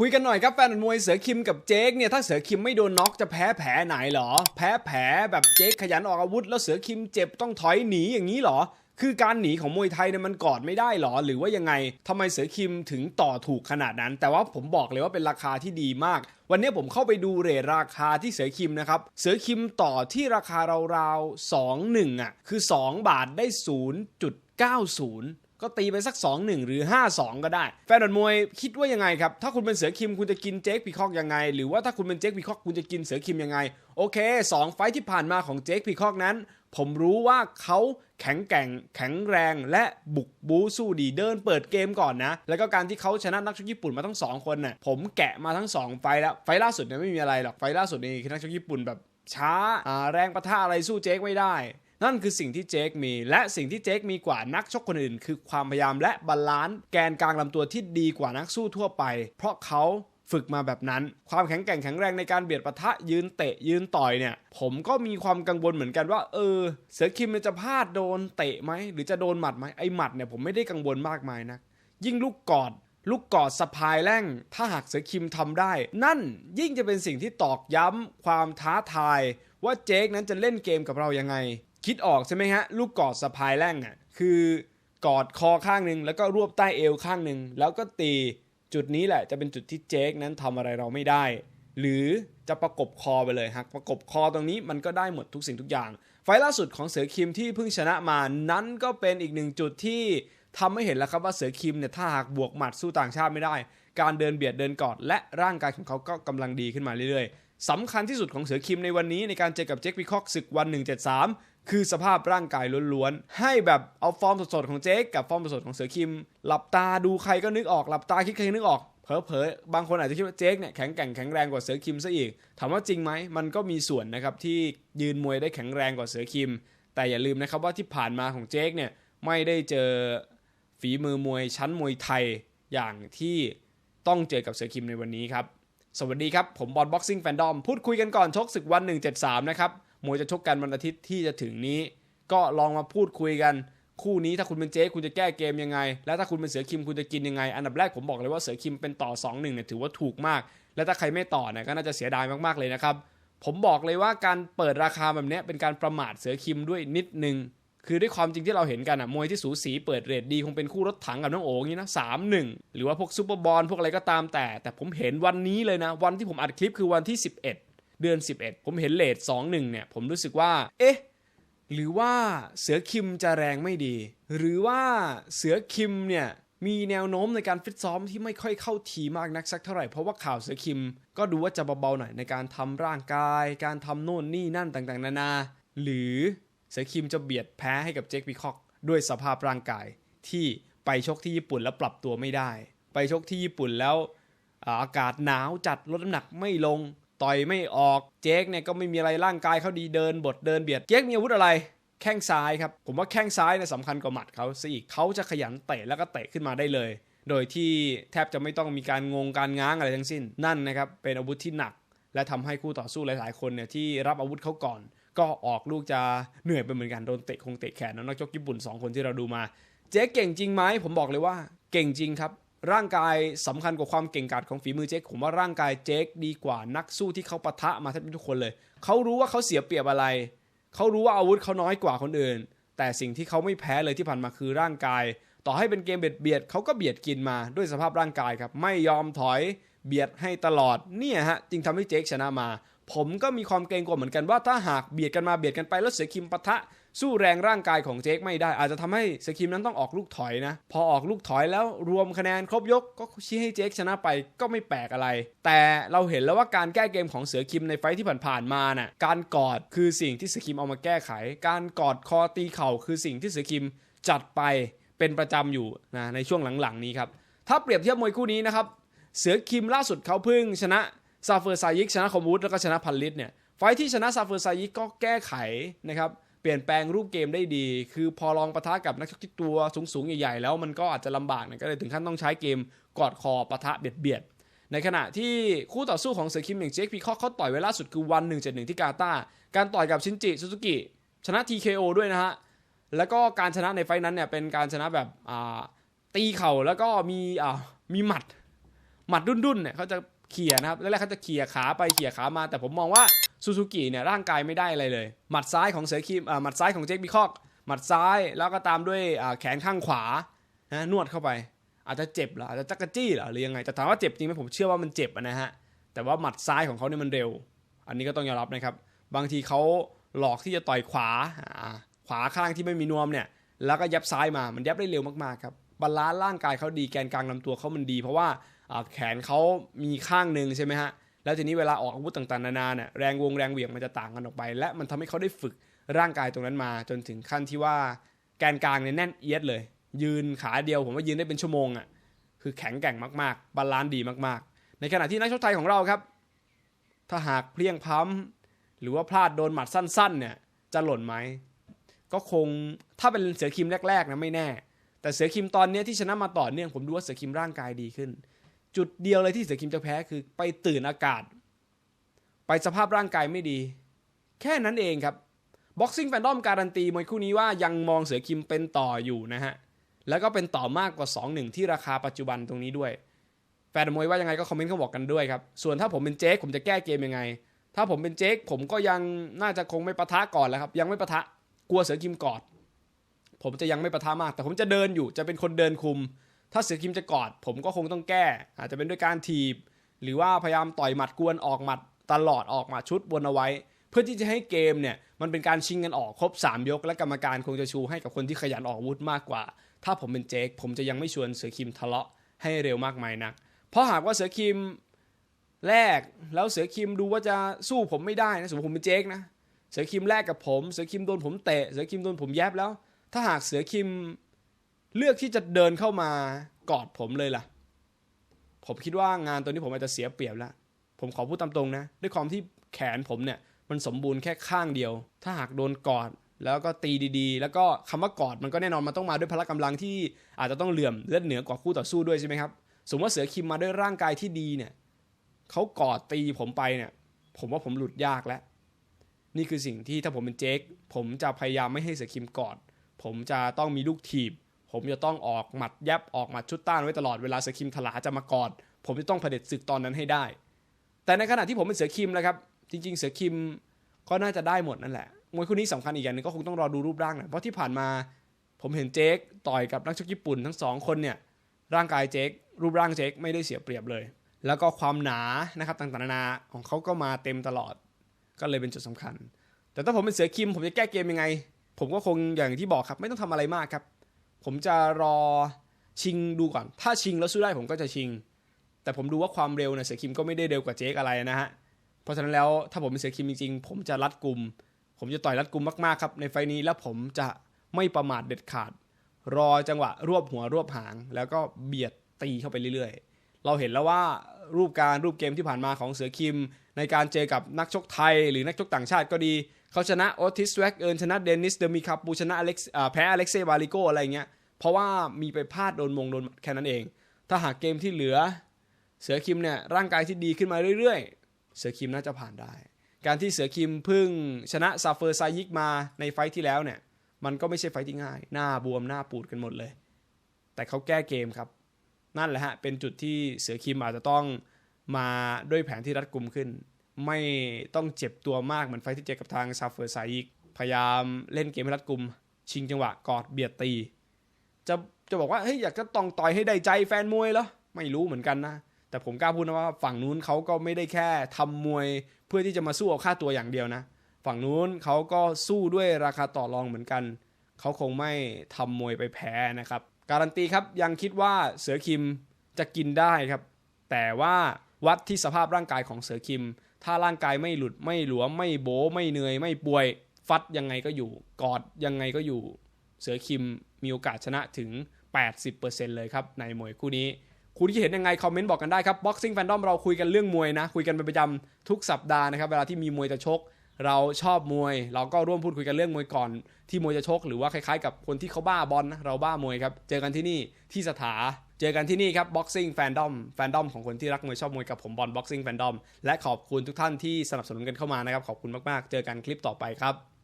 คุยกันหน่อยครับแฟนมวยเสือคิมกับเจ๊กเนี่ยถ้าเสือคิมไม่โดนน็อกจะแพ้แผลไหนเหรอ แพ้แผลแบบเจ๊กขยันออกอาวุธ แล้วเสือคิมเจ็บต้องถอยหนีอย่างนี้เหรอ คือการหนีของมวยไทยเนี่ยมันกอดไม่ได้เหรอ หรือว่ายังไงทำไมเสือคิมถึงต่อถูกขนาดนั้น แต่ว่าผมบอกเลยว่าเป็นราคาที่ดีมาก วันนี้ผมเข้าไปดูเรทราคาที่เสือคิมนะครับเสือคิมต่อที่ราคาราวๆ2 1อะคือ 2 บาทได้0.90 ก็ตีไปสัก 2-1 หรือ 5-2 ก็ได้ แฟนบอลมวยคิดว่ายังไงครับ ถ้าคุณเป็นเสือคิมคุณจะกินเจ๊กพีคอกยังไง หรือว่าถ้าคุณเป็นเจ๊กพีคอกคุณจะกินเสือคิมยังไง โอเค 2 ไฟที่ผ่านมาของเจ๊กพีคอกนั้น ผมรู้ว่าเขาแข็งแกร่ง แข็งแรงและบุกบูสู้ดีเดินเปิดเกมก่อนนะ แล้วก็การที่เขาชนะนักชกญี่ปุ่นมาทั้งสองคนน่ะผมแกะมาทั้งสองไฟแล้วไฟล่าสุดเนี่ยไม่มีอะไรหรอกไฟล่าสุดนี่คือนักชกญี่ปุ่นแบบช้าอ่าแรงประทะอะไรสู้เจ๊กไม่ได้ นั่นคือสิ่งที่เจคมี และสิ่งที่เจคมีกว่านักชกคนอื่น คือความพยายามและบาลานซ์แกนกลางลำตัวที่ดีกว่านักสู้ทั่วไป เพราะเขาฝึกมาแบบนั้น ความแข็งแกร่งแข็งแรงในการเบียดปะทะยืนเตะยืนต่อยเนี่ย ผมก็มีความกังวลเหมือนกันว่า เออ เสือคิมจะพลาดโดนเตะไหมหรือจะโดนหมัดไหมไอหมัดเนี่ยผมไม่ได้กังวลมากมายนะยิ่งลูกกอดลูกกอดสะพายแร่ง ถ้าหากเสือคิมทำได้ นั่นยิ่งจะเป็นสิ่งที่ตอกย้ำความท้าทาย ว่าเจคนั้นจะเล่นเกมกับเรายังไง คิดออกใช่ไหมฮะ ลูกกอดสะพายแร่งอะ คือกอดคอข้างหนึ่งแล้วก็รวบใต้เอวข้างหนึ่งแล้วก็ตีจุดนี้แหละ จะเป็นจุดที่เจคนั้นทำอะไรเราไม่ได้ หรือจะประกบคอไปเลยหากประกบคอตรงนี้มันก็ได้หมดทุกสิ่งทุกอย่าง ไฟล์ล่าสุดของเสือคิมที่เพิ่งชนะมานั้นก็เป็นอีกหนึ่งจุดที่ทำให้เห็นแล้วครับว่าเสือคิมเนี่ยถ้าหากบวกหมัดสู้ต่างชาติไม่ได้ การเดินเบียดเดินกอดและร่างกายของเขาก็กำลังดีขึ้นมาเรื่อยๆ สำคัญที่สุดของเสือคิมในวันนี้ในการเจอกับเจคพิคอกศึกวัน 173 คือสภาพร่างกายล้วนๆ ให้แบบเอาฟอร์มสดๆของเจคกับฟอร์มสดๆของเสือคิม หลับตาดูใครก็นึกออกหลับตาคิดใครนึกออกเผลอๆบางคนอาจจะคิดว่าเจคเนี่ยแข็งแกร่งแข็งแรงกว่าเสือคิมซะอีก ถามว่าจริงไหมมันก็มีส่วนนะครับที่ยืนมวยได้แข็งแรงกว่าเสือคิม แต่อย่าลืมนะครับว่าที่ผ่านมาของเจคเนี่ยไม่ได้เจอฝีมือมวยชั้นมวยไทยอย่างที่ต้องเจอกับเสือคิมในวันนี้ครับ สวัสดีครับ ผมบอลบ็อกซิ่งแฟนดอม พูดคุยกันก่อนชกศึกวัน 173 นะครับ มวยจะชกกันวันอาทิตย์ที่จะถึงนี้ ก็ลองมาพูดคุยกัน คู่นี้ถ้าคุณเป็นเจ๊คุณจะแก้เกมยังไง และถ้าคุณเป็นเสือคิมคุณจะกินยังไง อันดับแรกผมบอกเลยว่าเสือคิมเป็นต่อ 2-1เนี่ยถือว่าถูกมาก และถ้าใครไม่ต่อเนี่ยก็น่าจะเสียดายมากๆเลยนะครับผมบอกเลยว่าการเปิดราคาแบบนี้เป็นการประมาทเสือคิมด้วยนิดนึง คือด้วยความจริงที่เราเห็นกันอะมวยที่สูสีเปิดเรทดี คงเป็นคู่รถถังกับน้องโอ๋อย่างนี้นะสามหนึ่งหรือว่าพวกซูเปอร์บอลพวกอะไรก็ตามแต่ แต่ผมเห็นวันนี้เลยนะ วันที่ผมอัดคลิปคือวันที่ 11 เดือน 11 ผมเห็นเลท2-1เนี่ย ผมรู้สึกว่า เอ๊ะ หรือว่าเสือคิมจะแรงไม่ดี หรือว่าเสือคิมเนี่ยมีแนวโน้มในการฟิตซ้อมที่ไม่ค่อยเข้าทีมากนักสักเท่าไหร่ เพราะว่าข่าวเสือคิม ก็ดูว่าจะเบาๆหน่อยในการทำร่างกาย การทำโน่นนี่นั่นต่างๆ นานา หรือ เสือคิมจะเบียดแพ้ให้กับเจคพีคอกด้วยสภาพร่างกายที่ไปชกที่ญี่ปุ่นแล้วปรับตัวไม่ได้ ไปชกที่ญี่ปุ่นแล้วอากาศหนาวจัดลดน้ำหนักไม่ลง ต่อยไม่ออกเจคเนี่ยก็ไม่มีอะไรร่างกายเขาดีเดินบทเดินเบียดเจคมีอาวุธอะไรแข้งซ้ายครับ ผมว่าแข้งซ้ายเนี่ยสำคัญกว่าหมัดเขาซะอีกเขาจะขยันเตะแล้วก็เตะขึ้นมาได้เลย โดยที่แทบจะไม่ต้องมีการงงการง้างอะไรทั้งสิ้น นั่นนะครับเป็นอาวุธที่หนัก และทำให้คู่ต่อสู้หลาย ๆ คนเนี่ยที่รับอาวุธเขาก่อน ก็ออกลูกจะเหนื่อยไปเหมือนกันโดนเตะคงเตะแขนนะนักชกญี่ปุ่นสองคนที่เราดูมา เจ๊เก่งจริงไหมผมบอกเลยว่า เก่งจริงครับ ร่างกายสำคัญกว่าความเก่งกาจของฝีมือเจ๊กผมว่าร่างกายเจ๊กดีกว่านักสู้ที่เขาปะทะมาแทบทุกคนเลย เขารู้ว่าเขาเสียเปรียบอะไร เขารู้ว่าอาวุธเขาน้อยกว่าคนอื่น แต่สิ่งที่เขาไม่แพ้เลยที่ผ่านมาคือร่างกาย ต่อให้เป็นเกมเบียดเบียดเขาก็เบียดกินมาด้วยสภาพร่างกายครับไม่ยอมถอยเบียดให้ตลอดเนี่ยฮะจึงทำให้เจ๊กชนะมา ผมก็มีความเกรงกลัวเหมือนกันว่าถ้าหากเบียดกันมาเบียดกันไปแล้วเสือคิมปะทะสู้แรงร่างกายของเจคไม่ได้ อาจจะทำให้เสือคิมนั้นต้องออกลูกถอยนะ พอออกลูกถอยแล้วรวมคะแนนครบยกก็ชี้ให้เจคชนะไปก็ไม่แปลกอะไร แต่เราเห็นแล้วว่าการแก้เกมของเสือคิมในไฟที่ผ่านๆมาน่ะการกอดคือสิ่งที่เสือคิมเอามาแก้ไข การกอดคอตีเข่าคือสิ่งที่เสือคิมจัดไปเป็นประจำอยู่นะในช่วงหลังๆนี้ครับถ้าเปรียบเทียบมวยคู่นี้นะครับเสือคิมล่าสุดเขาเพิ่งชนะ ซาเฟอร์ไซยิกชนะคอมวูดแล้วก็ชนะพันลิตเนี่ยไฟที่ชนะซาเฟอร์ไซยิกก็แก้ไขนะครับเปลี่ยนแปลงรูปเกมได้ดี คือพอลองปะทะกับนักชกที่ตัวสูงๆใหญ่ๆ แล้วมันก็อาจจะลำบากนะก็เลยถึงขั้นต้องใช้เกมกอดคอปะทะเบียดเบียดๆในขณะที่คู่ต่อสู้ของเสือคิมอย่างเจคพีคอกเขาต่อยไว้ล่าสุดคือวัน171ที่กาตาร์การต่อยกับชินจิซูซูกิชนะ TKO ด้วยนะฮะ แล้วก็การชนะในไฟนั้นเนี่ยเป็นการชนะแบบตีเข่าแล้วก็มีอ่ามีหมัด หมัดดุนๆเนี่ยเขาจะ เขี่ยนะครับแรกๆเขาจะเขี่ยขาไปเขี่ยขามา แต่ผมมองว่าซูซูกิเนี่ยร่างกายไม่ได้อะไรเลย หมัดซ้ายของเสือคิมหมัดซ้ายของเจคบิคอกหมัดซ้ายแล้วก็ตามด้วยแขนข้างขวานะนวดเข้าไป อาจจะเจ็บหรออาจจะจักกจี้หรอหรือยังไงแต่ถามว่าเจ็บจริงไหมผมเชื่อว่ามันเจ็บนะฮะแต่ว่าหมัดซ้ายของเขาเนี่ยมันเร็ว อันนี้ก็ต้องยอมรับนะครับ บางทีเขาหลอกที่จะต่อยขวาขวาข้างที่ไม่มีนวมเนี่ย แล้วก็ยับซ้ายมามันยับได้เร็วมากๆครับบาลานซ์ร่างกายเขาดีแกนกลางลำตัวเขามันดี เพราะว่า แขนเขามีข้างหนึ่งใช่ไหมฮะ แล้วทีนี้เวลาออกอาวุธต่างๆนานาเนี่ยแรงวงแรงเหวี่ยงมันจะต่างกันออกไป และมันทำให้เขาได้ฝึกร่างกายตรงนั้นมา จนถึงขั้นที่ว่าแกนกลางเนี่ยแน่นเอียดเลย ยืนขาเดียวผมว่ายืนได้เป็นชั่วโมงอะคือแข็งแกร่งมากๆ บาลานซ์ดีมากๆ ในขณะที่นักชกไทยของเราครับ ถ้าหากเพลียงพล้ำหรือว่าพลาดโดนหมัดสั้นๆเนี่ยจะหล่นไหมก็คงถ้าเป็นเสือคิมแรกๆนะไม่แน่ แต่เสือคิมตอนเนี้ยที่ชนะมาต่อเนื่องผมดูว่าเสือคิมร่างกายดีขึ้น จุดเดียวเลยที่เสือคิมจะแพ้คือไปตื่นอากาศ ไปสภาพร่างกายไม่ดี แค่นั้นเองครับ Boxing Fandom การันตีมวยคู่นี้ว่ายังมองเสือคิมเป็นต่ออยู่นะฮะ แล้วก็เป็นต่อมากกว่า 2-1 ที่ราคาปัจจุบันตรงนี้ด้วย แฟนมวยว่ายังไงก็คอมเมนต์เขาบอกกันด้วยครับ ส่วนถ้าผมเป็นเจ๊กผมจะแก้เกมยังไง ถ้าผมเป็นเจ๊กผมก็ยังน่าจะคงไม่ปะทะก่อนแล้วครับ ยังไม่ปะทะกลัวเสือคิมกอด ผมจะยังไม่ปะทะมาก แต่ผมจะเดินอยู่จะเป็นคนเดินคุม ถ้าเสือคิมจะกอด ผมก็คงต้องแก้ อาจจะเป็นด้วยการถีบ หรือว่าพยายามต่อยหมัดกวนออกหมัดตลอดออกหมาชุดวนเอาไว้ เพื่อที่จะให้เกมเนี่ยมันเป็นการชิงกันออกครบ 3 ยก และกรรมการคงจะชูให้กับคนที่ขยันออกวุธมากกว่า ถ้าผมเป็นเจคผมจะยังไม่ชวนเสือคิมทะเลาะให้เร็วมากมายนัก เพราะหากว่าเสือคิมแรกแล้วเสือคิมดูว่าจะสู้ผมไม่ได้นะสมมติผมเป็นเจคนะเสือคิมแรกกับผม เสือคิมโดนผมเตะเสือคิมโดนผมแยบแล้ว ถ้าหากเสือคิม เลือกที่จะเดินเข้ามากอดผมเลยล่ะ ผมคิดว่างานตัวนี้ผมอาจจะเสียเปรียบแล้ว ผมขอพูดตามตรงนะ ด้วยความที่แขนผมเนี่ยมันสมบูรณ์แค่ข้างเดียว ถ้าหากโดนกอดแล้วก็ตีดีๆ แล้วก็คำว่ากอดมันก็แน่นอนมันต้องมาด้วยพละกำลังที่อาจจะต้องเหลื่อมเลือดเหนือกว่าคู่ต่อสู้ด้วยใช่ไหมครับ สมมติว่าเสือคิมมาด้วยร่างกายที่ดีเนี่ยเขากอดตีผมไปเนี่ย ผมว่าผมหลุดยากแล้ว นี่คือสิ่งที่ถ้าผมเป็นเจคผมจะพยายามไม่ให้เสือคิมกอด ผมจะต้องมีลูกถีบ ผมจะต้องออกหมัดยับออกหมัดชุดต้านไว้ตลอดเวลาเสือคิมถลาจะมากอดผมจะต้องเผด็จศึกตอนนั้นให้ได้ แต่ในขณะที่ผมเป็นเสือคิมแล้วครับ จริง ๆ เสือคิมก็น่าจะได้หมดนั่นแหละมวยคู่นี้สำคัญอีกอย่างหนึงก็คงต้องรอดูรูปร่างนะเพราะที่ผ่านมา ผมเห็นเจคต่อยกับนักชกญี่ปุ่นทั้งสองคนเนี่ยร่างกายเจครูปร่างเจคไม่ได้เสียเปรียบเลย แล้วก็ความหนานะครับต่างๆนานาของเขาก็มาเต็มตลอด ก็เลยเป็นจุดสำคัญ แต่ถ้าผมเป็นเสือคิม ผมจะแก้เกมยังไง ผมก็คงอย่างที่บอกครับ ไม่ต้องทำอะไรมากครับ ผมจะรอชิงดูก่อน ถ้าชิงแล้วสู้ได้ผมก็จะชิง แต่ผมดูว่าความเร็วเนี่ยเสือคิมก็ไม่ได้เร็วกว่าเจคอะไรนะฮะ เพราะฉะนั้นแล้วถ้าผมเป็นเสือคิมจริงๆ ผมจะรัดกลุ่ม ผมจะต่อยรัดกลุ่มมากๆครับในไฟล์นี้แล้วผมจะไม่ประมาทเด็ดขาด รอจังหวะรวบหัวรวบหาง แล้วก็เบียดตีเข้าไปเรื่อยๆ เราเห็นแล้วว่ารูปการรูปเกมที่ผ่านมาของเสือคิม ในการเจอกับนักชกไทย หรือนักชกต่างชาติก็ดี เขาชนะโอติสแวกเอินชนะเดนิสเดมิคาปูชนะอเล็กซ์อ่าแพ้อเล็กเซบาลิโกอะไรเงี้ย เพราะว่ามีไปพลาดโดนมงโดนแค่นั้นเอง ถ้าหากเกมที่เหลือ เสือคิมเนี่ยร่างกายที่ดีขึ้นมาเรื่อยๆ เสือคิมน่าจะผ่านได้ การที่เสือคิมพึ่งชนะซาเฟอร์ไซยิกมาในไฟท์ที่แล้วเนี่ย มันก็ไม่ใช่ไฟท์ที่ง่าย หน้าบวมหน้าปูดกันหมดเลย แต่เขาแก้เกมครับ นั่นแหละฮะเป็นจุดที่เสือคิมอาจจะต้องมาด้วยแผนที่รัดกุมขึ้น ไม่ต้องเจ็บตัวมากเหมือนไฟที่เจอกับทางซาเฟอร์ไซยิกพยายามเล่นเกมให้รัดกุม ชิงจังหวะกอดเบียดตี จะจะบอกว่าเฮ้ยอยากจะต้องต่อยให้ได้ใจแฟนมวยเหรอไม่รู้เหมือนกันนะ แต่ผมกล้าพูดนะว่าฝั่งนู้นเขาก็ไม่ได้แค่ทำมวยเพื่อที่จะมาสู้เอาค่าตัวอย่างเดียวนะ ฝั่งนู้นเขาก็สู้ด้วยราคาต่อรองเหมือนกัน เขาคงไม่ทำมวยไปแพ้นะครับ การันตีครับยังคิดว่าเสือคิมจะกินได้ครับ แต่ว่าวัดที่สภาพร่างกายของเสือคิม ถ้าร่างกายไม่หลุดไม่หลวม ไม่โบไม่เหนื่อย ไม่ป่วย ฟัดยังไงก็อยู่ กอดยังไงก็อยู่ เสือคิมมีโอกาสชนะถึง 80%เลยครับ ในมวยคู่นี้ คุณคิดเห็นยังไง คอมเมนต์บอกกันได้ครับ Boxing Fandom เราคุยกันเรื่องมวยนะ คุยกันเป็นประจำทุกสัปดาห์นะครับ เวลาที่มีมวยจะชก เราชอบมวย เราก็ร่วมพูดคุยกันเรื่องมวยก่อน ที่มวยจะชก หรือว่าคล้ายๆ กับคนที่เขาบ้าบอลนะเราบ้ามวยครับ เจอกันที่นี่ที่สถา เจอกันที่นี่ครับ Boxing Fandom Fandom ของคนที่รักมวยชอบมวยกับผมบอล Boxing Fandom และขอบคุณทุกท่านที่สนับสนุนกันเข้ามานะครับ ขอบคุณมาก ๆ เจอกันคลิปต่อไปครับ